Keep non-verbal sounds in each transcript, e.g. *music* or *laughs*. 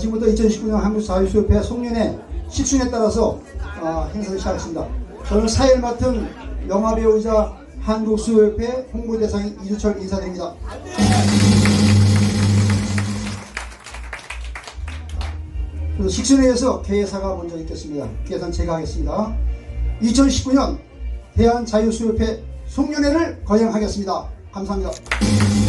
지금부터 2019년 한국사회수협회 송년회 10주년에 따라서 아, 행사를 시작했습니다. 저는 사회를 맡은 영화배우이자 한국수협회 홍보대상 이주철 인사드립니다. 그래서 식순회에서 개사가 먼저 있겠습니다. 개사는 제가 하겠습니다. 2019년 대한자유수협회 송년회를 거행하겠습니다. 감사합니다.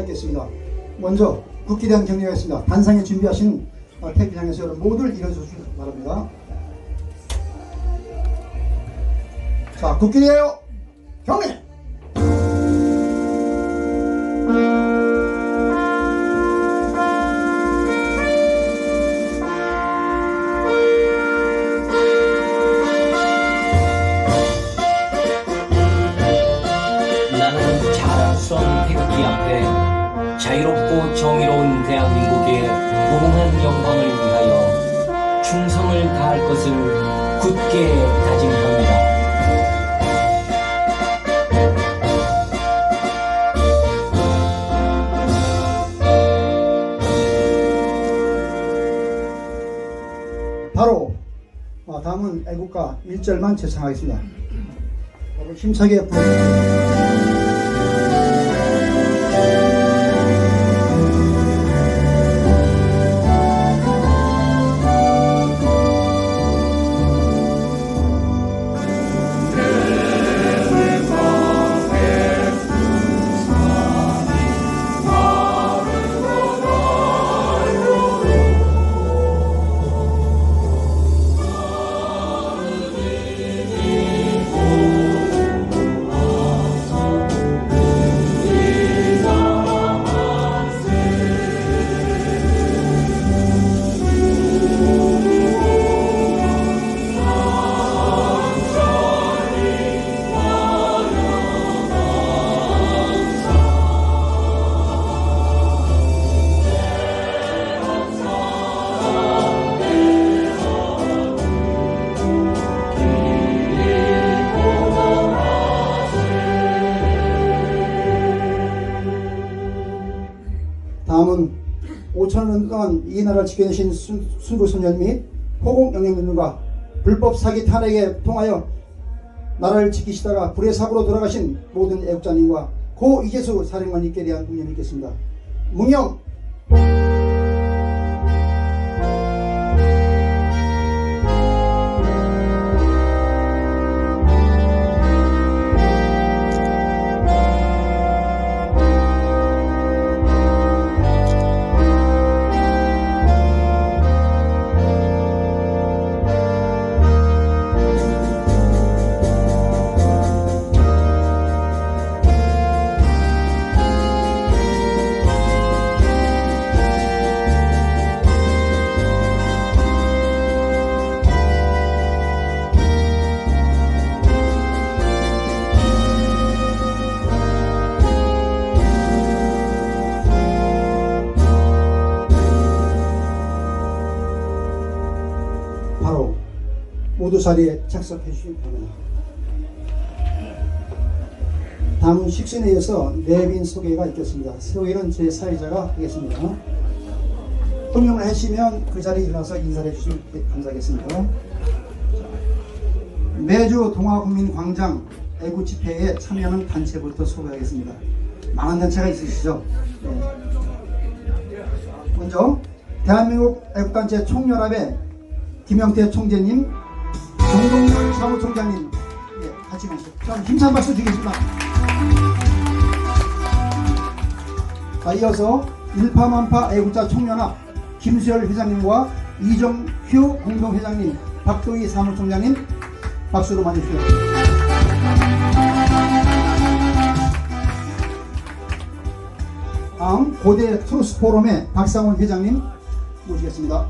있겠습니다. 먼저 국기에 대한 격려가 있습니다. 단상에 준비하신 어, 태평양에서 여러분 모두를 일어서 주시기 바랍니다. 자, 국기대요 경례! 영광을 위하여 충성을 다할 것을 굳게 다짐합니다. 바로 어, 다음은 애국가 1절만 제창하겠습니다. 여러분 힘차게 부르 나라를 지켜내신 순- 순국선열 및 호공 영향론과 불법 사기 탄핵에 통하여 나라를 지키시다가 불의 사고로 돌아가신 모든 애국자님과 고 이재수 사령관님께 대한 묵념이 있겠습니다. 묵념! 자리에 착석해 주시기 바랍니다. 다음은 식신회에서 내빈 소개가 있겠습니다. 소개는 제 사회자가 하겠습니다. 흥명을 하시면 그 자리에 일어나서 인사를 해주시면 감사하겠습니다. 매주 동아국민광장 애국 집회에 참여하는 단체부터 소개하겠습니다. 많은 단체가 있으시죠? 네. 먼저 대한민국 애국단체 총연합의 김영태 총재님, 정동열 사무총장님, 예, 같이 가시죠. 좀 힘찬 박수 드리겠습니다. 자, 이어서 일파만파 애국자 총연합 김수열 회장님과 이정휴 공동회장님, 박도희 사무총장님 박수로 맞으시죠. 다음 고대 트루스 포럼의 박상원 회장님 모시겠습니다.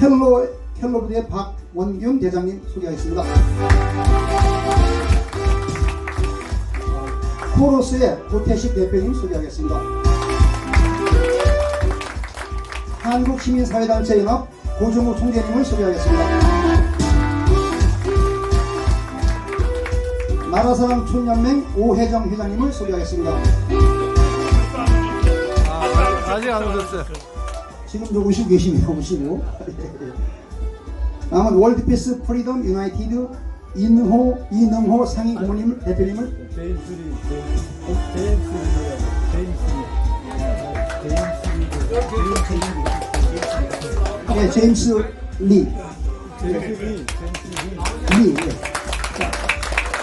켈로 켈로브의 박원균 대장님 소개하겠습니다. 코러스의 고태식 대표님 소개하겠습니다. 한국시민사회단체연합 고종우 총재님을 소개하겠습니다. 나라사랑 촌연맹 오혜정 회장님을 소개하겠습니다. 아, 아직 안 오셨어요. 지금 저 오시고 계시네요. 오시고. 다음은 월드피스 프리덤 유나이티드 인호 이능호 상임 고모님 대표님을 제임스리, 제임스리, 제임스리, 예, 제임스 리. 제임스 리, 제임스 리. 리. 예. 자,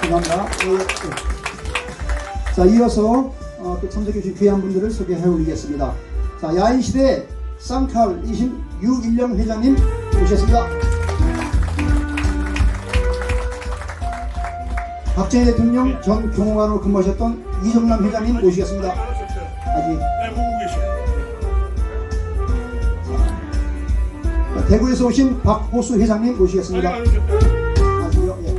감사합니다. 예, 예. 자, 이어서 어, 또 참석해 주신 귀한 분들을 소개해 올리겠습니다. 자, 야인 시대 쌍칼이신 유일령 회장님 모셨습니다. 박정희 대통령 전 경호관으로 근무하셨던 이정남 회장님 모시겠습니다. 아직 네, 보고 계셔. 자, 대구에서 오신 박호수 회장님 모시겠습니다. 아직요? 예.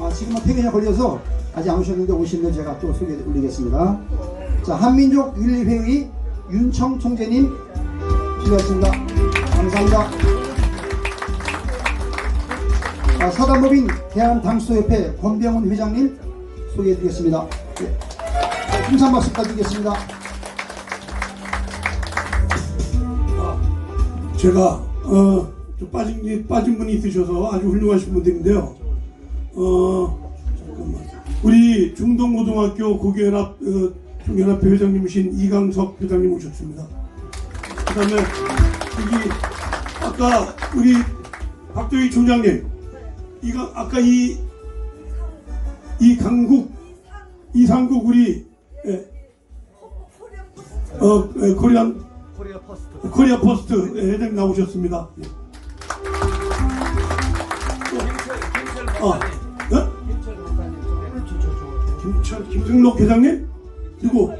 아, 지금은 폐기에 걸려서 아직 안 오셨는데 오시면 제가 또 소개해 올리겠습니다. 자, 한민족 윤리회의 윤청 총재님 수고하셨습니다. 감사합니다. 아, 사단법인 대한당수협회 권병훈 회장님 소개해 드리겠습니다. 예. 자, 풍산 박수 부탁드리겠습니다. 제가 어, 좀 빠진 빠진 분이 있으셔서 아주 훌륭하신 분들인데요. 어. 우리 중동고등학교 고교연합 어, 중연합회 회장님이신 이강석 회장님 오셨습니다. 그다음에 여기 아까 우리 박도희 총장님 이가 아까 이 이 강국 이상국 우리 예, 어 예, 코리안 코리아 퍼스트. 코리아 포스트 회장님 나오셨습니다. 예. 또, 아, 네? 김철, 김승록 회장님? 누구?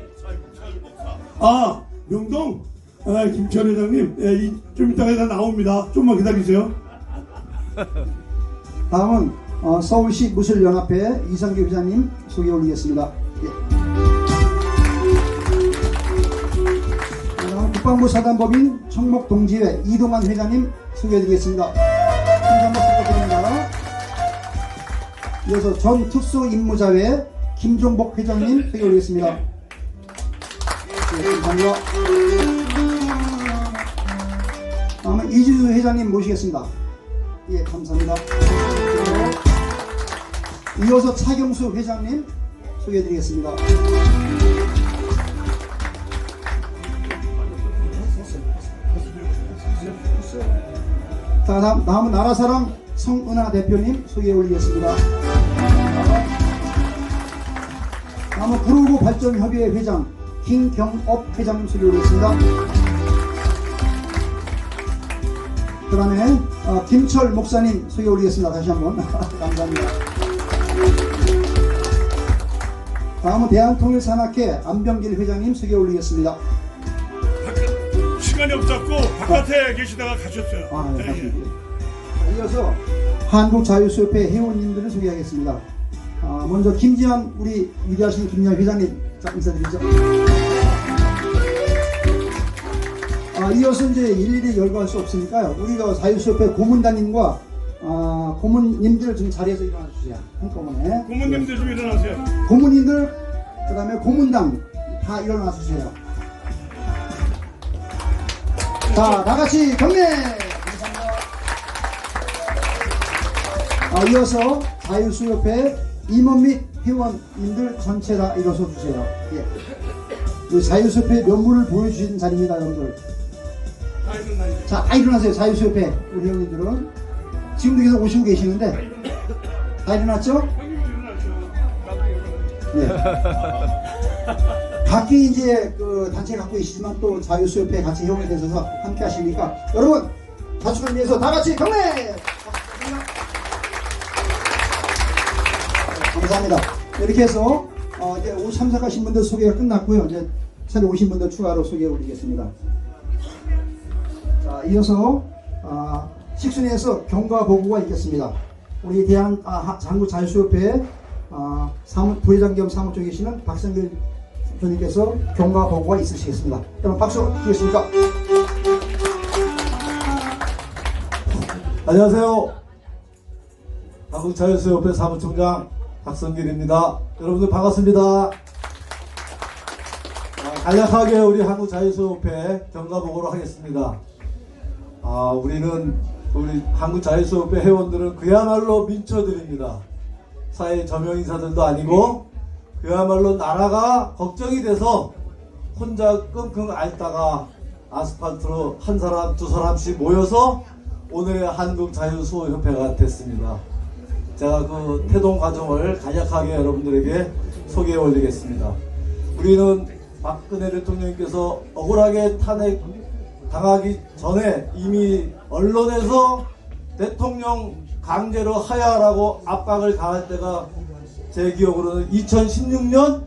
아, 명동? 아, 김철 회장님. 예, 이, 좀 이따가 다 나옵니다. 좀만 기다리세요. *laughs* 다음은 어, 서울시 무술연합회 이성규 회장님 소개 올리겠습니다. 예. 국방부 사단법인 청목동지회 이동환 회장님 소개해드리겠습니다. 부탁드립니다. 이어서 전 특수임무자회 김종복 회장님 소개 올리겠습니다. 예, 감사합니다. 다음은 이주수 회장님 모시겠습니다. 예, 감사합니다. 이어서 차경수 회장님 소개해드리겠습니다. 자, 다음, 다음은 나라사랑 성은하 대표님 소개해 올리겠습니다. 다음은 구로구 발전협의회 회장 김경업 회장님 소개해 올리겠습니다. 그 다음에 어, 김철 목사님 소개 올리겠습니다. 다시 한번 *laughs* 감사합니다. 다음은 대한통일산학회 안병길 회장님 소개 올리겠습니다. 시간이 없었고 바깥에 계시다가 가셨어요. 아, 네, 예, 예. 자, 이어서 한국자유수협회 회원님들을 소개하겠습니다. 아, 먼저 김지한 우리 위대하신 김지한 회장님 자, 인사드리죠. 아, 이어서 이제 일일이 열거할 수 없으니까요. 우리가 자유수협회 고문단님과 아, 고문님들 좀 자리에서 일어나 주세요. 한꺼번에. 고모님들 좀 일어나세요. 고문님들, 그 다음에 고문당 다 일어나 주세요. 자, 다 같이 경례! 감사합니다. 아, 이어서 자유수협회 임원 및 회원님들 전체 다 일어서 주세요. 예. 자유수협회 면모를 보여주시는 자리입니다, 여러분들. 자, 다 일어나세요. 자유수협회 우리 형님들은 지금도 계속 오시고 계시는데 다 일어났죠? 네. *laughs* 각기 이제 그 단체 갖고 계시지만 또 자유수협회 같이 회원이 되셔서 함께 하시니까 여러분 자축을 위해서 다 같이 경례! 감사합니다. 이렇게 해서 어, 이제 오 참석하신 분들 소개가 끝났고요. 이제 새로 오신 분들 추가로 소개해 올리겠습니다. 자, 이어서 아, 식순회에서 경과 보고가 있겠습니다. 우리 대한 아, 하- 한국 자유수협회 아, 사무, 부회장 겸 사무총에 계시는 박성길 대표님께서 경과 보고가 있으시겠습니다. 여러분 박수 주시겠습니까? 안녕하세요. 한국 자유수협회 사무총장 박성길입니다. 여러분들 반갑습니다. 아, 간략하게 우리 한국 자유수협회 경과 보고를 하겠습니다. 아, 우리는 우리 한국 자유수협회 회원들은 그야말로 민초들입니다. 사회 저명 인사들도 아니고 그야말로 나라가 걱정이 돼서 혼자 끙끙 앓다가 아스팔트로 한 사람 두 사람씩 모여서 오늘의 한국 자유수호협회가 됐습니다. 제가 그 태동 과정을 간략하게 여러분들에게 소개해 올리겠습니다. 우리는 박근혜 대통령께서 억울하게 탄핵 당하기 전에 이미 언론에서 대통령 강제로 하야하라고 압박을 가할 때가 제 기억으로는 2016년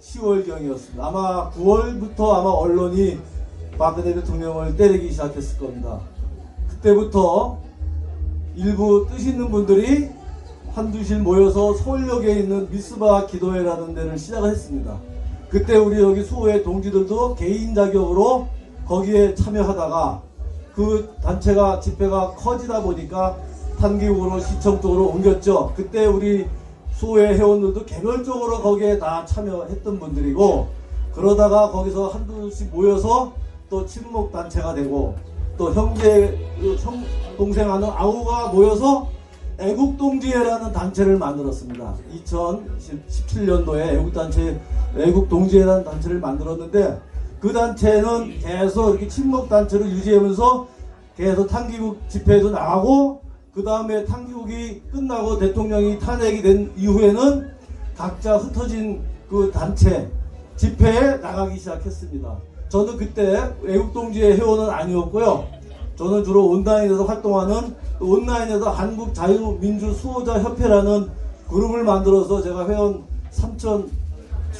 10월경이었습니다. 아마 9월부터 아마 언론이 박근혜 대통령을 때리기 시작했을 겁니다. 그때부터 일부 뜻 있는 분들이 한두실 모여서 서울역에 있는 미스바 기도회라는 데를 시작을 했습니다. 그때 우리 여기 수호회 동지들도 개인 자격으로 거기에 참여하다가 그 단체가 집회가 커지다 보니까 탄기국으로 시청 쪽으로 옮겼죠. 그때 우리 수호회 회원들도 개별적으로 거기에 다 참여했던 분들이고 그러다가 거기서 한두씩 모여서 또 친목 단체가 되고 또 형제 그형 동생 하는 아우가 모여서 애국동지회라는 단체를 만들었습니다. 2017년도에 애국단체 애국동지회라는 단체를 만들었는데 그 단체는 계속 이렇게 친목 단체를 유지하면서 계속 탄기국 집회에도 나가고 그 다음에 탄기국이 끝나고 대통령이 탄핵이 된 이후에는 각자 흩어진 그 단체 집회에 나가기 시작했습니다. 저는 그때 애국동지회 회원은 아니었고요. 저는 주로 온라인에서 활동하는 온라인에서 한국자유민주수호자협회라는 그룹을 만들어서 제가 회원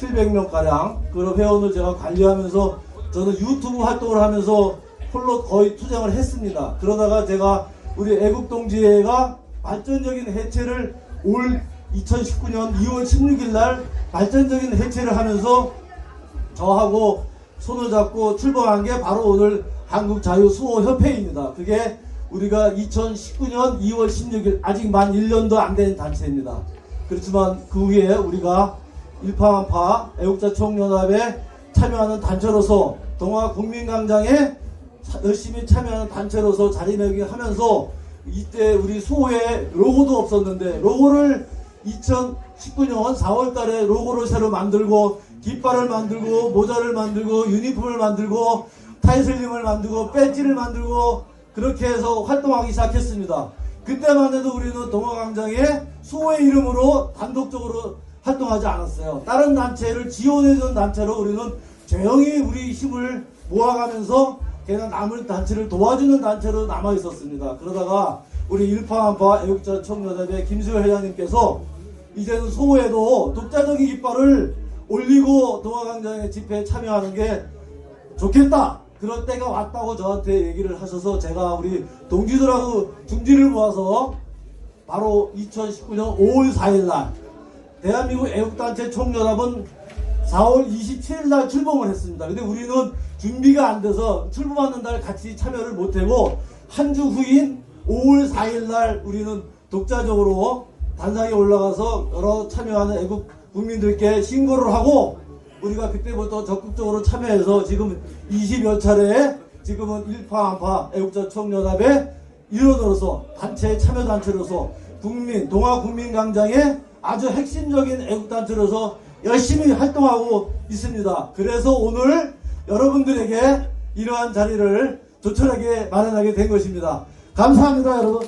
3,700명 가량 그런 회원을 제가 관리하면서 저는 유튜브 활동을 하면서 홀로 거의 투쟁을 했습니다. 그러다가 제가 우리 애국동지회가 발전적인 해체를 올 2019년 2월 16일 날 발전적인 해체를 하면서 저하고 손을 잡고 출범한 게 바로 오늘 한국자유수호협회입니다. 그게 우리가 2019년 2월 16일 아직 만 1년도 안 된 단체입니다. 그렇지만 그 후에 우리가 일파만파 애국자 총연합에 참여하는 단체로서 동아 국민광장에 차- 열심히 참여하는 단체로서 자리매김하면서 이때 우리 수호회 로고도 없었는데 로고를 2019년 4월달에 로고를 새로 만들고 깃발을 만들고 모자를 만들고 유니폼을 만들고 타이슬림을 만들고 배지를 만들고 그렇게 해서 활동하기 시작했습니다. 그때만 해도 우리는 동화광장에 수호의 이름으로 단독적으로 활동하지 않았어요. 다른 단체를 지원해준 단체로 우리는 조용히 우리 힘을 모아가면서 그냥 남을 단체를 도와주는 단체로 남아 있었습니다. 그러다가 우리 일파만파 애국자 청년협의 김수열 회장님께서 이제는 소호에도 독자적인 깃발을 올리고 동화광장의 집회에 참여하는 게 좋겠다. 그럴 때가 왔다고 저한테 얘기를 하셔서 제가 우리 동지들하고 중지를 모아서 바로 2019년 5월 4일 날 대한민국 애국단체 총연합은 4월 27일 날 출범을 했습니다. 근데 우리는 준비가 안 돼서 출범하는 날 같이 참여를 못하고 한 주 후인 5월 4일 날 우리는 독자적으로 단상에 올라가서 여러 참여하는 애국 국민들께 신고를 하고 우리가 그때부터 적극적으로 참여해서 지금 20여 차례 지금은 일파한파 애국자 총연합의 일원으로서 단체 참여 단체로서 국민 동아 국민광장의 아주 핵심적인 애국단체로서 열심히 활동하고 있습니다. 그래서 오늘 여러분들에게 이러한 자리를 조촐하게 마련하게 된 것입니다. 감사합니다, 여러분.